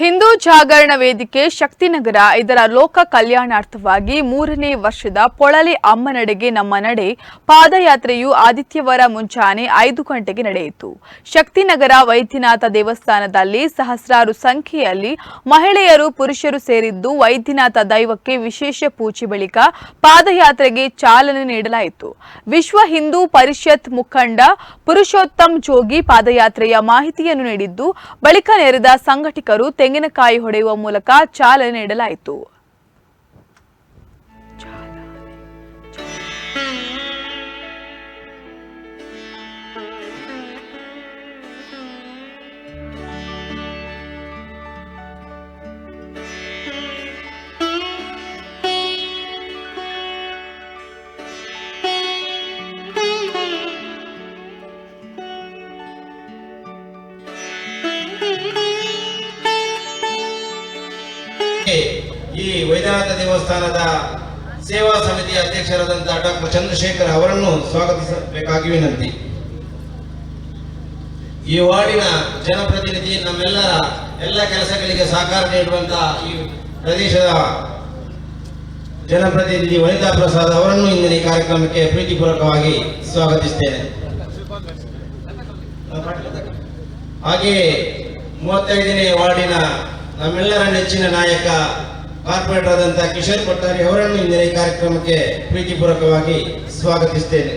ಹಿಂದೂ ಜಾಗರಣ ವೇದಿಕೆ ಶಕ್ತಿನಗರ. ಇದರ ಲೋಕ ಕಲ್ಯಾಣಾರ್ಥವಾಗಿ ಮೂರನೇ ವರ್ಷದ ಪೊಳಲಿ ಅಮ್ಮನಡೆಗೆ ನಮ್ಮ ನಡೆ ಪಾದಯಾತ್ರೆಯು ಆದಿತ್ಯವಾರ ಮುಂಜಾನೆ ಐದು ಗಂಟೆಗೆ ನಡೆಯಿತು. ಶಕ್ತಿನಗರ ವೈದ್ಯನಾಥ ದೇವಸ್ಥಾನದಲ್ಲಿ ಸಹಸ್ರಾರು ಸಂಖ್ಯೆಯಲ್ಲಿ ಮಹಿಳೆಯರು ಪುರುಷರು ಸೇರಿದ್ದು ವೈದ್ಯನಾಥ ದೈವಕ್ಕೆ ವಿಶೇಷ ಪೂಜೆ ಬಳಿಕ ಪಾದಯಾತ್ರೆಗೆ ಚಾಲನೆ ನೀಡಲಾಯಿತು. ವಿಶ್ವ ಹಿಂದೂ ಪರಿಷತ್ ಮುಖಂಡ ಪುರುಷೋತ್ತಮ್ ಜೋಗಿ ಪಾದಯಾತ್ರೆಯ ಮಾಹಿತಿಯನ್ನು ನೀಡಿದ್ದು, ಬಳಿಕ ನೆರೆದ ಸಂಘಟಕರು ತೆಂಗಿನಕಾಯಿ ಹೊಡೆಯುವ ಮೂಲಕ ಚಾಲನೆ ನೀಡಲಾಯಿತು. ಈ ವೈದ್ಯನಾಥ ದೇವಸ್ಥಾನದ ಸೇವಾ ಸಮಿತಿಯ ಅಧ್ಯಕ್ಷರಾದಂತಹ ಡಾಕ್ಟರ್ ಚಂದ್ರಶೇಖರ್ ಅವರನ್ನು ಸ್ವಾಗತಿಸಬೇಕಾಗಿ ವಿನಂತಿ. ಈ ವಾರ್ಡಿನ ಜನಪ್ರತಿನಿಧಿ ನಮ್ಮೆಲ್ಲರ ಎಲ್ಲ ಕೆಲಸಗಳಿಗೆ ಸಹಕಾರ ನೀಡುವಂತಹ ಈ ಪ್ರದೇಶದ ಜನಪ್ರತಿನಿಧಿ ವನಿತಾ ಪ್ರಸಾದ್ ಅವರನ್ನು ಇಂದಿನ ಈ ಕಾರ್ಯಕ್ರಮಕ್ಕೆ ಪ್ರೀತಿಪೂರ್ವಕವಾಗಿ ಸ್ವಾಗತಿಸ್ತೇನೆ. ಹಾಗೆಯೇ ಮೂವತ್ತೈದನೇ ವಾರ್ಡಿನ ನಮ್ಮೆಲ್ಲರ ನೆಚ್ಚಿನ ನಾಯಕ ಕಾರ್ಪೊರೇಟರ್ ಆದಂತಹ ಕಿಶೋರ್ ಕೊಟ್ಟಾರಿ ಅವರನ್ನು ಇಂದಿನ ಈ ಕಾರ್ಯಕ್ರಮಕ್ಕೆ ಪ್ರೀತಿಪೂರ್ವಕವಾಗಿ ಸ್ವಾಗತಿಸ್ತೇನೆ.